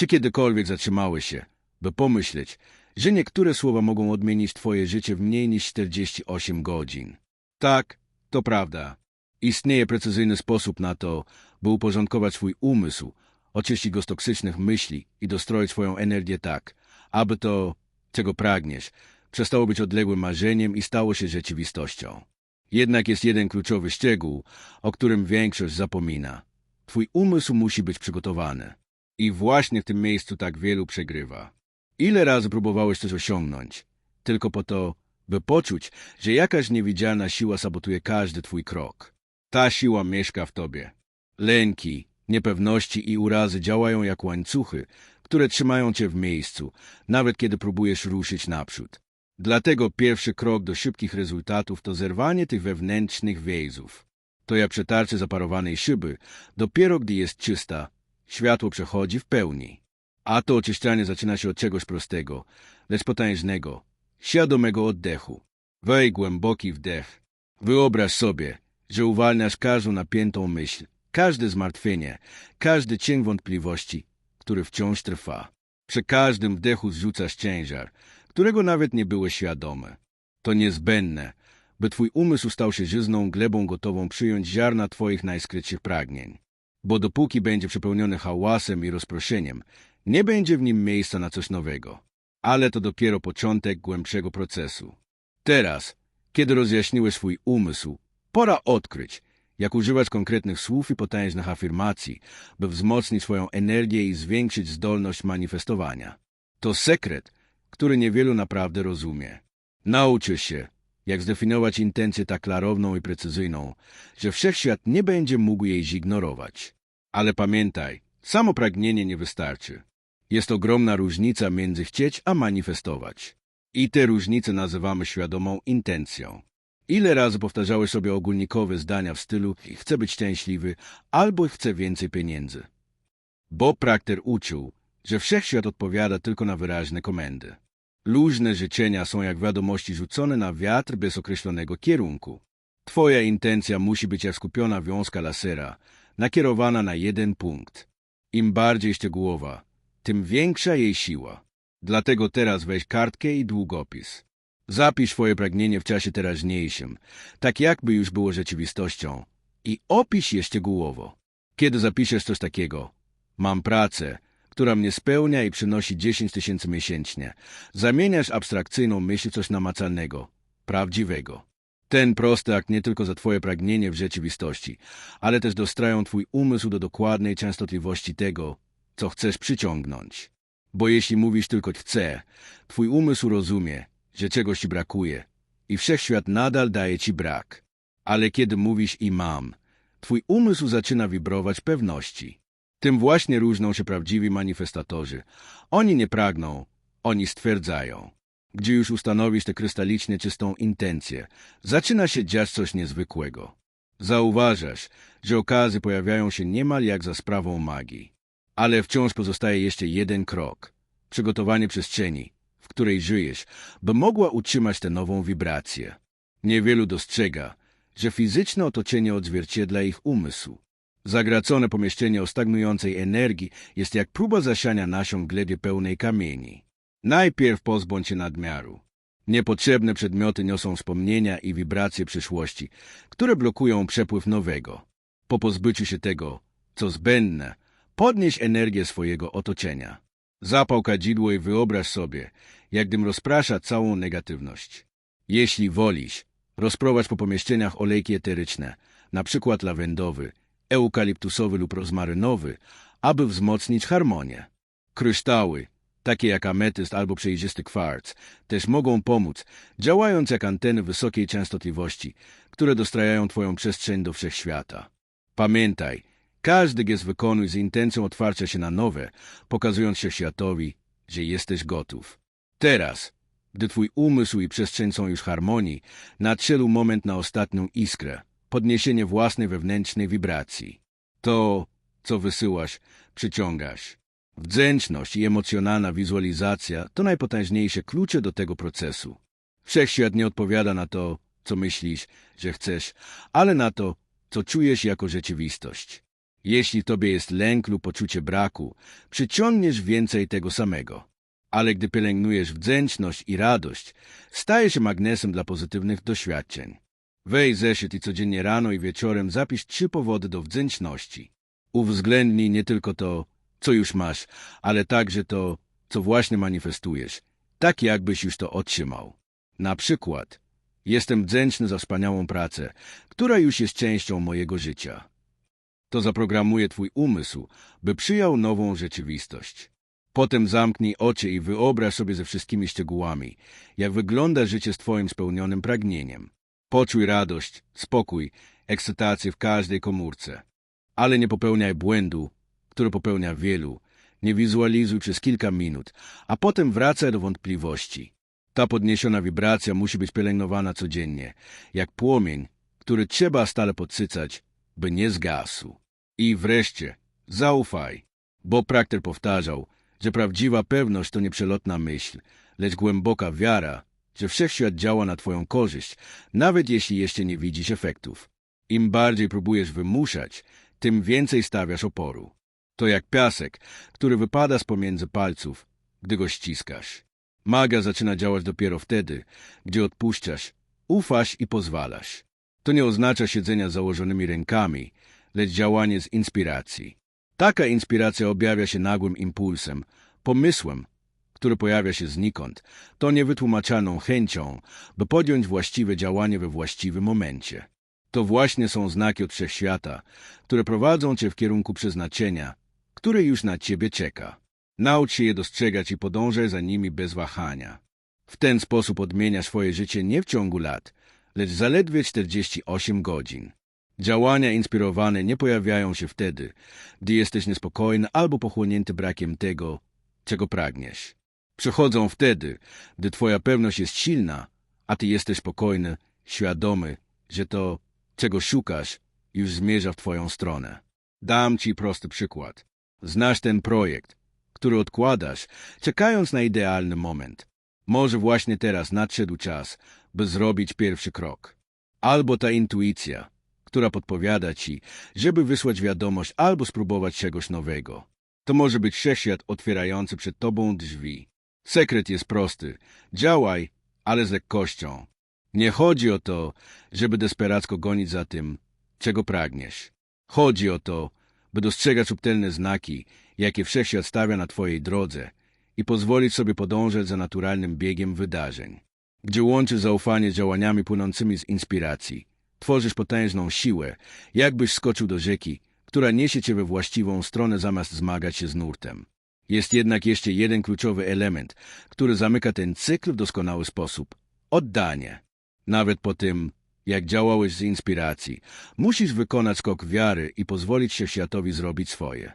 Czy kiedykolwiek zatrzymałeś się, by pomyśleć, że niektóre słowa mogą odmienić twoje życie w mniej niż 48 godzin? Tak, to prawda. Istnieje precyzyjny sposób na to, by uporządkować swój umysł, oczyścić go z toksycznych myśli i dostroić swoją energię tak, aby to, czego pragniesz, przestało być odległym marzeniem i stało się rzeczywistością. Jednak jest jeden kluczowy szczegół, o którym większość zapomina. Twój umysł musi być przygotowany. I właśnie w tym miejscu tak wielu przegrywa. Ile razy próbowałeś coś osiągnąć, tylko po to, by poczuć, że jakaś niewidzialna siła sabotuje każdy twój krok. Ta siła mieszka w tobie. Lęki, niepewności i urazy działają jak łańcuchy, które trzymają cię w miejscu, nawet kiedy próbujesz ruszyć naprzód. Dlatego pierwszy krok do szybkich rezultatów to zerwanie tych wewnętrznych więzów. To jak przetarcie zaparowanej szyby, dopiero gdy jest czysta, światło przechodzi w pełni. A to oczyszczanie zaczyna się od czegoś prostego, lecz potężnego, świadomego oddechu. Wej głęboki wdech. Wyobraź sobie, że uwalniasz każdą napiętą myśl, każde zmartwienie, każdy cień wątpliwości, który wciąż trwa. Przy każdym wdechu zrzucasz ciężar, którego nawet nie byłeś świadomy. To niezbędne, by twój umysł stał się żyzną glebą gotową przyjąć ziarna twoich najskrytszych pragnień. Bo dopóki będzie przepełniony hałasem i rozproszeniem, nie będzie w nim miejsca na coś nowego. Ale to dopiero początek głębszego procesu. Teraz, kiedy rozjaśniłeś swój umysł, pora odkryć, jak używać konkretnych słów i potężnych afirmacji, by wzmocnić swoją energię i zwiększyć zdolność manifestowania. To sekret, który niewielu naprawdę rozumie. Nauczysz się, jak zdefiniować intencję tak klarowną i precyzyjną, że wszechświat nie będzie mógł jej zignorować. Ale pamiętaj, samo pragnienie nie wystarczy. Jest ogromna różnica między chcieć a manifestować. I tę różnicę nazywamy świadomą intencją. Ile razy powtarzałeś sobie ogólnikowe zdania w stylu chcę być szczęśliwy albo chcę więcej pieniędzy? Bob Proctor uczył, że wszechświat odpowiada tylko na wyraźne komendy. Luźne życzenia są jak wiadomości rzucone na wiatr bez określonego kierunku. Twoja intencja musi być jak skupiona wiązka lasera, nakierowana na jeden punkt. Im bardziej szczegółowa, tym większa jej siła. Dlatego teraz weź kartkę i długopis. Zapisz swoje pragnienie w czasie teraźniejszym, tak jakby już było rzeczywistością, i opisz je szczegółowo. Kiedy zapiszesz coś takiego, mam pracę, która mnie spełnia i przynosi 10 tysięcy miesięcznie, zamieniasz abstrakcyjną myśl coś namacalnego, prawdziwego. Ten prosty akt nie tylko za twoje pragnienie w rzeczywistości, ale też dostrają twój umysł do dokładnej częstotliwości tego, co chcesz przyciągnąć. Bo jeśli mówisz tylko chcę, twój umysł rozumie, że czegoś ci brakuje i wszechświat nadal daje ci brak. Ale kiedy mówisz i mam, twój umysł zaczyna wibrować pewności. Tym właśnie różnią się prawdziwi manifestatorzy. Oni nie pragną, oni stwierdzają. Gdzie już ustanowisz tę krystalicznie czystą intencję, zaczyna się dziać coś niezwykłego. Zauważasz, że okazy pojawiają się niemal jak za sprawą magii. Ale wciąż pozostaje jeszcze jeden krok. Przygotowanie przestrzeni, w której żyjesz, by mogła utrzymać tę nową wibrację. Niewielu dostrzega, że fizyczne otoczenie odzwierciedla ich umysł. Zagracone pomieszczenie o stagnującej energii jest jak próba zasiania nasion glebie pełnej kamieni. Najpierw pozbądź się nadmiaru. Niepotrzebne przedmioty niosą wspomnienia i wibracje przyszłości, które blokują przepływ nowego. Po pozbyciu się tego, co zbędne, podnieś energię swojego otoczenia. Zapał kadzidło i wyobraź sobie, jak gdym rozprasza całą negatywność. Jeśli wolisz, rozprowadź po pomieszczeniach olejki eteryczne, na przykład lawendowy, eukaliptusowy lub rozmarynowy, aby wzmocnić harmonię. Kryształy, takie jak ametyst albo przejrzysty kwarc, też mogą pomóc, działając jak anteny wysokiej częstotliwości, które dostrajają Twoją przestrzeń do wszechświata. Pamiętaj, każdy gest wykonuj z intencją otwarcia się na nowe, pokazując się światowi, że jesteś gotów. Teraz, gdy Twój umysł i przestrzeń są już harmonii, nadszedł moment na ostatnią iskrę, podniesienie własnej wewnętrznej wibracji. To, co wysyłasz, przyciągasz. Wdzięczność i emocjonalna wizualizacja to najpotężniejsze klucze do tego procesu. Wszechświat nie odpowiada na to, co myślisz, że chcesz, ale na to, co czujesz jako rzeczywistość. Jeśli tobie jest lęk lub poczucie braku, przyciągniesz więcej tego samego. Ale gdy pielęgnujesz wdzięczność i radość, stajesz magnesem dla pozytywnych doświadczeń. Weź zeszyt i codziennie rano i wieczorem zapisz trzy powody do wdzięczności. Uwzględnij nie tylko to, co już masz, ale także to, co właśnie manifestujesz, tak jakbyś już to otrzymał. Na przykład, jestem wdzięczny za wspaniałą pracę, która już jest częścią mojego życia. To zaprogramuje twój umysł, by przyjął nową rzeczywistość. Potem zamknij oczy i wyobraź sobie ze wszystkimi szczegółami, jak wygląda życie z twoim spełnionym pragnieniem. Poczuj radość, spokój, ekscytację w każdej komórce. Ale nie popełniaj błędu, który popełnia wielu. Nie wizualizuj przez kilka minut, a potem wracaj do wątpliwości. Ta podniesiona wibracja musi być pielęgnowana codziennie, jak płomień, który trzeba stale podsycać, by nie zgasł. I wreszcie, zaufaj. Bo Prakter powtarzał, że prawdziwa pewność to nie przelotna myśl, lecz głęboka wiara, że wszechświat działa na twoją korzyść, nawet jeśli jeszcze nie widzisz efektów. Im bardziej próbujesz wymuszać, tym więcej stawiasz oporu. To jak piasek, który wypada z pomiędzy palców, gdy go ściskasz. Magia zaczyna działać dopiero wtedy, gdzie odpuszczasz, ufasz i pozwalasz. To nie oznacza siedzenia z założonymi rękami, lecz działanie z inspiracji. Taka inspiracja objawia się nagłym impulsem, pomysłem, który pojawia się znikąd, to niewytłumaczalną chęcią, by podjąć właściwe działanie we właściwym momencie. To właśnie są znaki od wszechświata, które prowadzą cię w kierunku przeznaczenia, które już na ciebie czeka. Naucz się je dostrzegać i podążaj za nimi bez wahania. W ten sposób odmienia swoje życie nie w ciągu lat, lecz zaledwie 48 godzin. Działania inspirowane nie pojawiają się wtedy, gdy jesteś niespokojny albo pochłonięty brakiem tego, czego pragniesz. Przychodzą wtedy, gdy twoja pewność jest silna, a ty jesteś spokojny, świadomy, że to, czego szukasz, już zmierza w twoją stronę. Dam ci prosty przykład. Znasz ten projekt, który odkładasz, czekając na idealny moment. Może właśnie teraz nadszedł czas, by zrobić pierwszy krok. Albo ta intuicja, która podpowiada ci, żeby wysłać wiadomość albo spróbować czegoś nowego. To może być wszechświat otwierający przed tobą drzwi. Sekret jest prosty. Działaj, ale z lekkością. Nie chodzi o to, żeby desperacko gonić za tym, czego pragniesz. Chodzi o to, by dostrzegać subtelne znaki, jakie wszechświat stawia na twojej drodze i pozwolić sobie podążać za naturalnym biegiem wydarzeń. Gdzie łączysz zaufanie działaniami płynącymi z inspiracji, tworzysz potężną siłę, jakbyś skoczył do rzeki, która niesie cię we właściwą stronę zamiast zmagać się z nurtem. Jest jednak jeszcze jeden kluczowy element, który zamyka ten cykl w doskonały sposób. Oddanie. Nawet po tym, jak działałeś z inspiracji, musisz wykonać skok wiary i pozwolić się światowi zrobić swoje.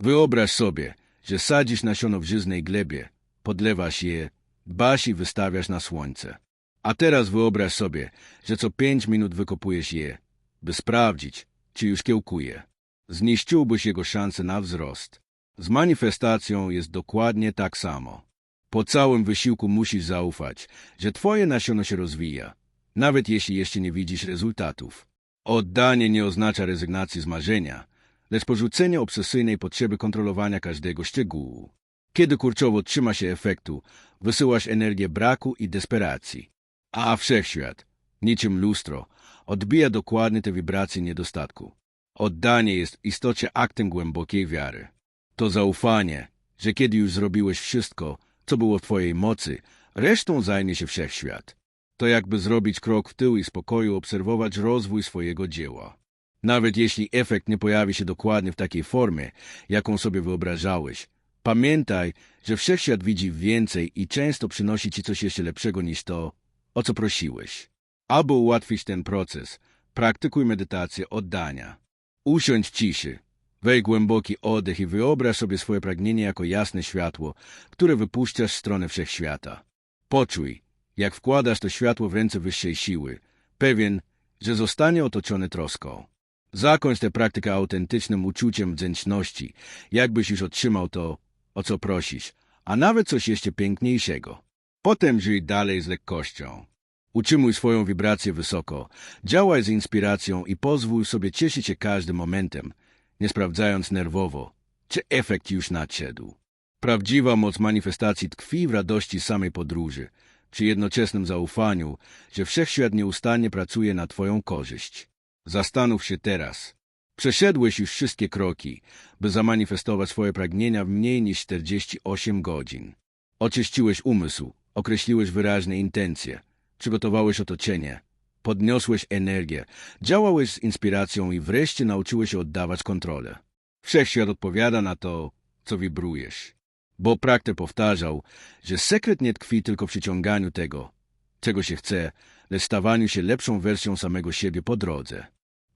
Wyobraź sobie, że sadzisz nasiono w żyznej glebie, podlewasz je, dbasz i wystawiasz na słońce. A teraz wyobraź sobie, że co pięć minut wykopujesz je, by sprawdzić, czy już kiełkuje. Zniszczyłbyś jego szanse na wzrost. Z manifestacją jest dokładnie tak samo. Po całym wysiłku musisz zaufać, że twoje nasiono się rozwija, nawet jeśli jeszcze nie widzisz rezultatów. Oddanie nie oznacza rezygnacji z marzenia, lecz porzucenie obsesyjnej potrzeby kontrolowania każdego szczegółu. Kiedy kurczowo trzyma się efektu, wysyłasz energię braku i desperacji. A wszechświat, niczym lustro, odbija dokładnie te wibracje niedostatku. Oddanie jest w istocie aktem głębokiej wiary. To zaufanie, że kiedy już zrobiłeś wszystko, co było w twojej mocy, resztą zajmie się wszechświat. To jakby zrobić krok w tył i spokoju obserwować rozwój swojego dzieła. Nawet jeśli efekt nie pojawi się dokładnie w takiej formie, jaką sobie wyobrażałeś, pamiętaj, że wszechświat widzi więcej i często przynosi ci coś jeszcze lepszego niż to, o co prosiłeś. Aby ułatwić ten proces, praktykuj medytację oddania. Usiądź ciszy, Wej głęboki oddech i wyobraź sobie swoje pragnienie jako jasne światło, które wypuszczasz w stronę wszechświata. Poczuj, jak wkładasz to światło w ręce wyższej siły, pewien, że zostanie otoczony troską. Zakończ tę praktykę autentycznym uczuciem wdzięczności, jakbyś już otrzymał to, o co prosisz, a nawet coś jeszcze piękniejszego. Potem żyj dalej z lekkością. Utrzymuj swoją wibrację wysoko, działaj z inspiracją i pozwól sobie cieszyć się każdym momentem, nie sprawdzając nerwowo, czy efekt już nadszedł. Prawdziwa moc manifestacji tkwi w radości samej podróży, przy jednoczesnym zaufaniu, że wszechświat nieustannie pracuje na Twoją korzyść. Zastanów się teraz. Przeszedłeś już wszystkie kroki, by zamanifestować swoje pragnienia w mniej niż 48 godzin. Oczyściłeś umysł, określiłeś wyraźne intencje, przygotowałeś otoczenie, podniosłeś energię, działałeś z inspiracją i wreszcie nauczyłeś się oddawać kontrolę. Wszechświat odpowiada na to, co wibrujesz. Bo Prakter powtarzał, że sekret nie tkwi tylko w przyciąganiu tego, czego się chce, lecz stawaniu się lepszą wersją samego siebie po drodze.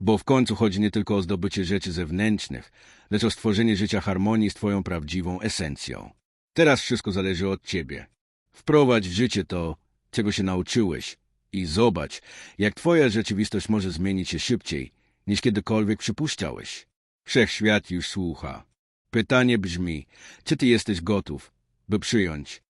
Bo w końcu chodzi nie tylko o zdobycie rzeczy zewnętrznych, lecz o stworzenie życia harmonii z Twoją prawdziwą esencją. Teraz wszystko zależy od Ciebie. Wprowadź w życie to, czego się nauczyłeś i zobacz, jak Twoja rzeczywistość może zmienić się szybciej, niż kiedykolwiek przypuszczałeś. Wszechświat już słucha. Pytanie brzmi, czy Ty jesteś gotów, by przyjąć,